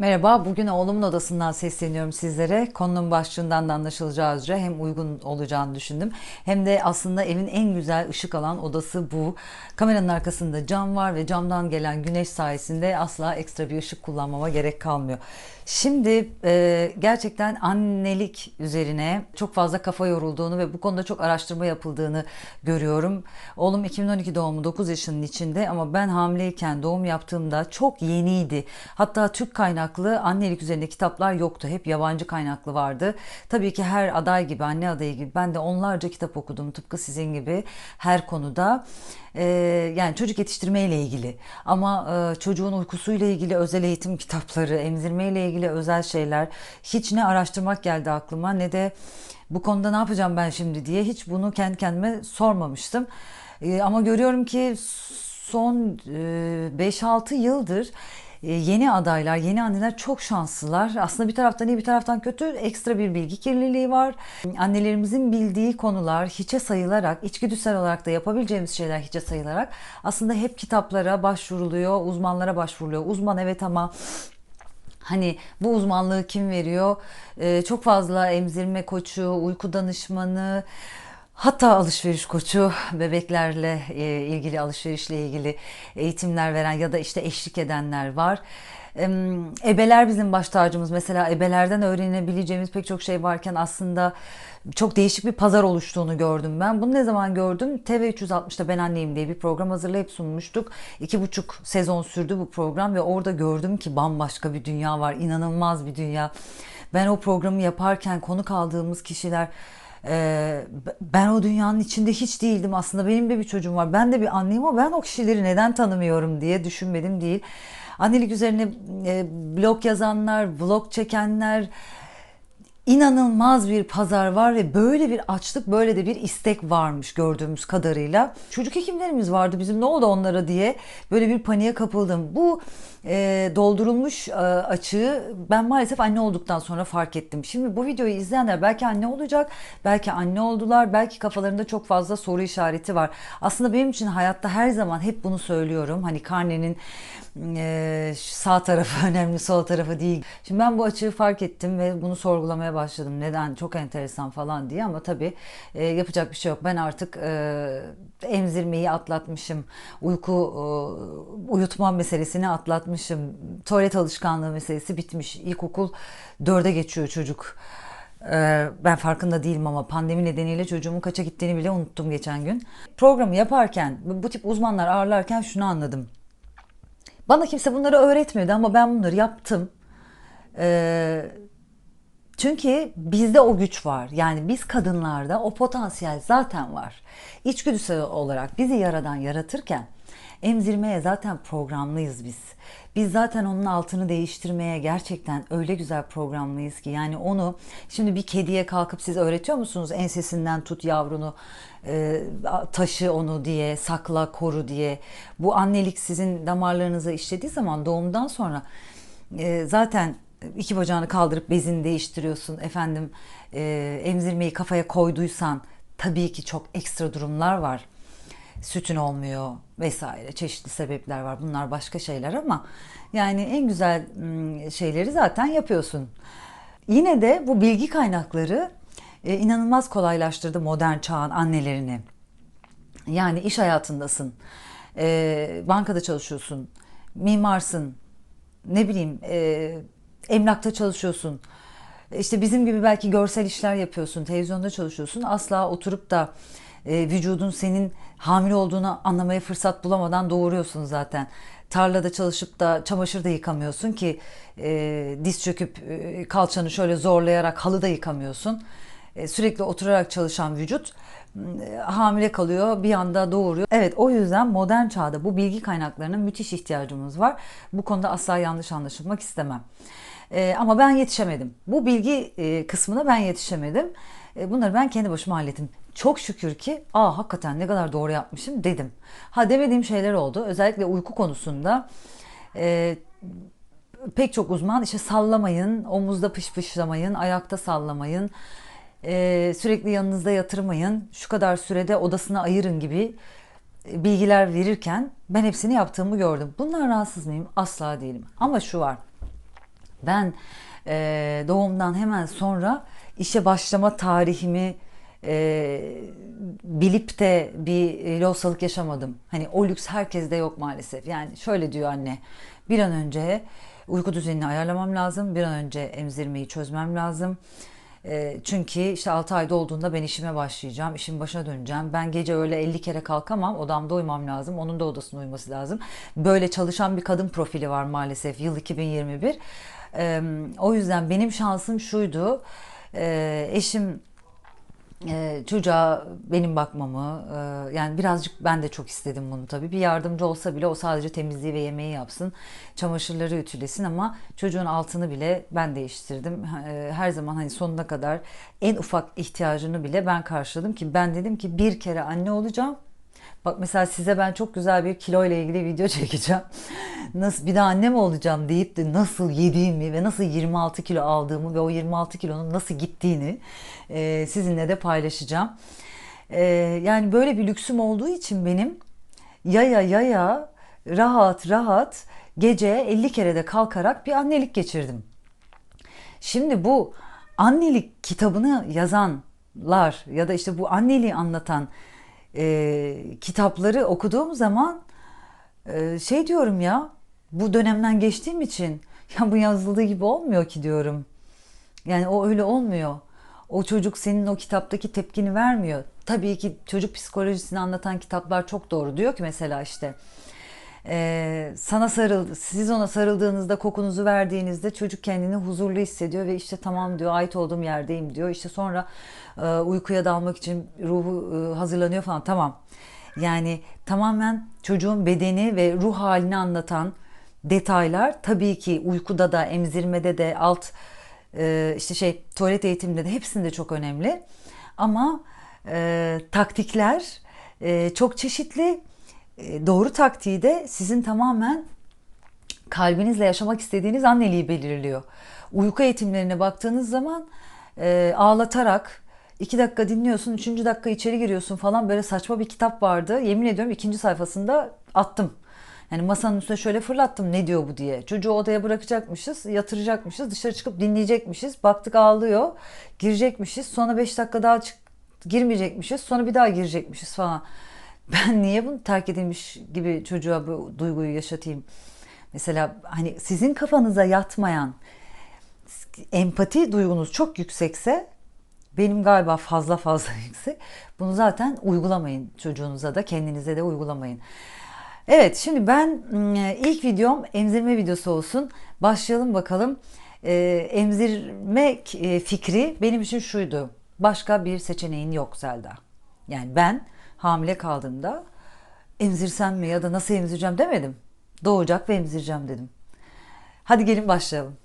Merhaba, bugün oğlumun odasından sesleniyorum sizlere. Konunun başlığından da anlaşılacağı üzere hem uygun olacağını düşündüm. Hem de aslında evin en güzel ışık alan odası bu. Kameranın arkasında cam var ve camdan gelen güneş sayesinde asla ekstra bir ışık kullanmama gerek kalmıyor. Şimdi e, gerçekten annelik üzerine çok fazla kafa yorulduğunu ve bu konuda çok araştırma yapıldığını görüyorum. Oğlum 2012 doğumlu 9 yaşının içinde ama ben hamileyken doğum yaptığımda çok yeniydi. Hatta Türk kaynaklı annelik üzerinde kitaplar yoktu. Hep yabancı kaynaklı vardı. Tabii ki her aday gibi, anne adayı gibi ben de onlarca kitap okudum. Tıpkı sizin gibi her konuda. Ee, yani çocuk yetiştirme ile ilgili ama e, çocuğun uykusuyla ilgili özel eğitim kitapları, emzirme ile ilgili özel şeyler hiç ne araştırmak geldi aklıma ne de bu konuda ne yapacağım ben şimdi diye hiç bunu kendi kendime sormamıştım. Ee, ama görüyorum ki son e, 5-6 yıldır e, yeni adaylar, yeni anneler çok şanslılar. Aslında bir taraftan iyi bir taraftan kötü ekstra bir bilgi kirliliği var. Annelerimizin bildiği konular hiçe sayılarak, içgüdüsel olarak da yapabileceğimiz şeyler hiçe sayılarak aslında hep kitaplara başvuruluyor, uzmanlara başvuruluyor. Uzman evet ama Hani bu uzmanlığı kim veriyor? Ee, çok fazla emzirme koçu, uyku danışmanı, hatta alışveriş koçu, bebeklerle e, ilgili alışverişle ilgili eğitimler veren ya da işte eşlik edenler var. Ebeler bizim baş tacımız. Mesela ebelerden öğrenebileceğimiz pek çok şey varken aslında çok değişik bir pazar oluştuğunu gördüm ben. Bunu ne zaman gördüm? TV360'da Ben Anneyim diye bir program hazırlayıp sunmuştuk. İki buçuk sezon sürdü bu program ve orada gördüm ki bambaşka bir dünya var. İnanılmaz bir dünya. Ben o programı yaparken konuk aldığımız kişiler ee, ben o dünyanın içinde hiç değildim aslında. Benim de bir çocuğum var. Ben de bir anneyim ama ben o kişileri neden tanımıyorum diye düşünmedim değil. Annelik üzerine e, blog yazanlar vlog çekenler inanılmaz bir pazar var ve böyle bir açlık, böyle de bir istek varmış gördüğümüz kadarıyla. Çocuk hekimlerimiz vardı bizim ne oldu onlara diye böyle bir paniğe kapıldım. Bu e, doldurulmuş e, açığı ben maalesef anne olduktan sonra fark ettim. Şimdi bu videoyu izleyenler belki anne olacak, belki anne oldular, belki kafalarında çok fazla soru işareti var. Aslında benim için hayatta her zaman hep bunu söylüyorum. Hani karnenin e, sağ tarafı önemli, sol tarafı değil. Şimdi ben bu açığı fark ettim ve bunu sorgulamaya başladım. Neden? Çok enteresan falan diye ama tabii e, yapacak bir şey yok. Ben artık e, emzirmeyi atlatmışım. Uyku e, uyutma meselesini atlatmışım. Tuvalet alışkanlığı meselesi bitmiş. İlkokul dörde geçiyor çocuk. E, ben farkında değilim ama pandemi nedeniyle çocuğumun kaça gittiğini bile unuttum geçen gün. Programı yaparken bu tip uzmanlar ağırlarken şunu anladım. Bana kimse bunları öğretmedi ama ben bunları yaptım. Ee, çünkü bizde o güç var. Yani biz kadınlarda o potansiyel zaten var. İçgüdüsel olarak bizi yaradan yaratırken emzirmeye zaten programlıyız biz. Biz zaten onun altını değiştirmeye gerçekten öyle güzel programlıyız ki yani onu şimdi bir kediye kalkıp siz öğretiyor musunuz ensesinden tut yavrunu e, taşı onu diye sakla koru diye bu annelik sizin damarlarınıza işlediği zaman doğumdan sonra e, zaten iki bacağını kaldırıp bezini değiştiriyorsun efendim e, emzirmeyi kafaya koyduysan tabii ki çok ekstra durumlar var sütün olmuyor vesaire çeşitli sebepler var bunlar başka şeyler ama yani en güzel şeyleri zaten yapıyorsun. Yine de bu bilgi kaynakları e, inanılmaz kolaylaştırdı modern çağın annelerini. Yani iş hayatındasın, e, bankada çalışıyorsun, mimarsın, ne bileyim e, emlakta çalışıyorsun. İşte bizim gibi belki görsel işler yapıyorsun, televizyonda çalışıyorsun. Asla oturup da e, vücudun senin hamile olduğunu anlamaya fırsat bulamadan doğuruyorsun zaten. Tarlada çalışıp da çamaşır da yıkamıyorsun ki e, diz çöküp e, kalçanı şöyle zorlayarak halı da yıkamıyorsun. E, sürekli oturarak çalışan vücut e, hamile kalıyor, bir anda doğuruyor. Evet o yüzden modern çağda bu bilgi kaynaklarına müthiş ihtiyacımız var. Bu konuda asla yanlış anlaşılmak istemem. E, ama ben yetişemedim. Bu bilgi e, kısmına ben yetişemedim. E, bunları ben kendi başıma hallettim. Çok şükür ki aa hakikaten ne kadar doğru yapmışım dedim. Ha demediğim şeyler oldu. Özellikle uyku konusunda e, pek çok uzman işte sallamayın, omuzda pış pışlamayın, ayakta sallamayın, e, sürekli yanınızda yatırmayın, şu kadar sürede odasına ayırın gibi bilgiler verirken ben hepsini yaptığımı gördüm. Bunlar rahatsız mıyım? Asla değilim. Ama şu var. Ben e, doğumdan hemen sonra işe başlama tarihimi e, bilip de bir lohusalık yaşamadım. Hani o lüks herkeste yok maalesef. Yani şöyle diyor anne. Bir an önce uyku düzenini ayarlamam lazım. Bir an önce emzirmeyi çözmem lazım. E, çünkü işte 6 ayda olduğunda ben işime başlayacağım. işin başına döneceğim. Ben gece öyle 50 kere kalkamam. Odamda uyumam lazım. Onun da odasında uyuması lazım. Böyle çalışan bir kadın profili var maalesef. Yıl 2021. O yüzden benim şansım şuydu. E, eşim e, çocuğa benim bakmamı e, yani birazcık ben de çok istedim bunu tabii bir yardımcı olsa bile o sadece temizliği ve yemeği yapsın çamaşırları ütülesin ama çocuğun altını bile ben değiştirdim E, her zaman hani sonuna kadar en ufak ihtiyacını bile ben karşıladım ki ben dedim ki bir kere anne olacağım Bak mesela size ben çok güzel bir kilo ile ilgili video çekeceğim. Nasıl bir daha anne mi olacağım deyip de nasıl yediğimi ve nasıl 26 kilo aldığımı ve o 26 kilonun nasıl gittiğini e, sizinle de paylaşacağım. E, yani böyle bir lüksüm olduğu için benim yaya yaya rahat rahat gece 50 kere de kalkarak bir annelik geçirdim. Şimdi bu annelik kitabını yazanlar ya da işte bu anneliği anlatan e, kitapları okuduğum zaman e, şey diyorum ya bu dönemden geçtiğim için ya bu yazıldığı gibi olmuyor ki diyorum. Yani o öyle olmuyor. O çocuk senin o kitaptaki tepkini vermiyor. Tabii ki çocuk psikolojisini anlatan kitaplar çok doğru. Diyor ki mesela işte e, sana sarıl, siz ona sarıldığınızda kokunuzu verdiğinizde çocuk kendini huzurlu hissediyor ve işte tamam diyor ait olduğum yerdeyim diyor. İşte sonra e, uykuya dalmak için ruhu e, hazırlanıyor falan tamam. Yani tamamen çocuğun bedeni ve ruh halini anlatan detaylar tabii ki uykuda da emzirmede de alt e, işte şey tuvalet eğitiminde de hepsinde çok önemli. Ama e, taktikler e, çok çeşitli. E, doğru taktiği de sizin tamamen kalbinizle yaşamak istediğiniz anneliği belirliyor. Uyku eğitimlerine baktığınız zaman e, ağlatarak iki dakika dinliyorsun, üçüncü dakika içeri giriyorsun falan böyle saçma bir kitap vardı. Yemin ediyorum ikinci sayfasında attım. Yani masanın üstüne şöyle fırlattım ne diyor bu diye. Çocuğu odaya bırakacakmışız, yatıracakmışız, dışarı çıkıp dinleyecekmişiz. Baktık ağlıyor, girecekmişiz. Sonra 5 dakika daha çık girmeyecekmişiz. Sonra bir daha girecekmişiz falan. Ben niye bunu terk edilmiş gibi çocuğa bu duyguyu yaşatayım? Mesela hani sizin kafanıza yatmayan empati duygunuz çok yüksekse benim galiba fazla fazla yüksek. Bunu zaten uygulamayın çocuğunuza da kendinize de uygulamayın. Evet şimdi ben ilk videom emzirme videosu olsun. Başlayalım bakalım. Ee, emzirme e, fikri benim için şuydu. Başka bir seçeneğin yok Zelda. Yani ben hamile kaldığımda emzirsem mi ya da nasıl emzireceğim demedim. Doğacak ve emzireceğim dedim. Hadi gelin başlayalım.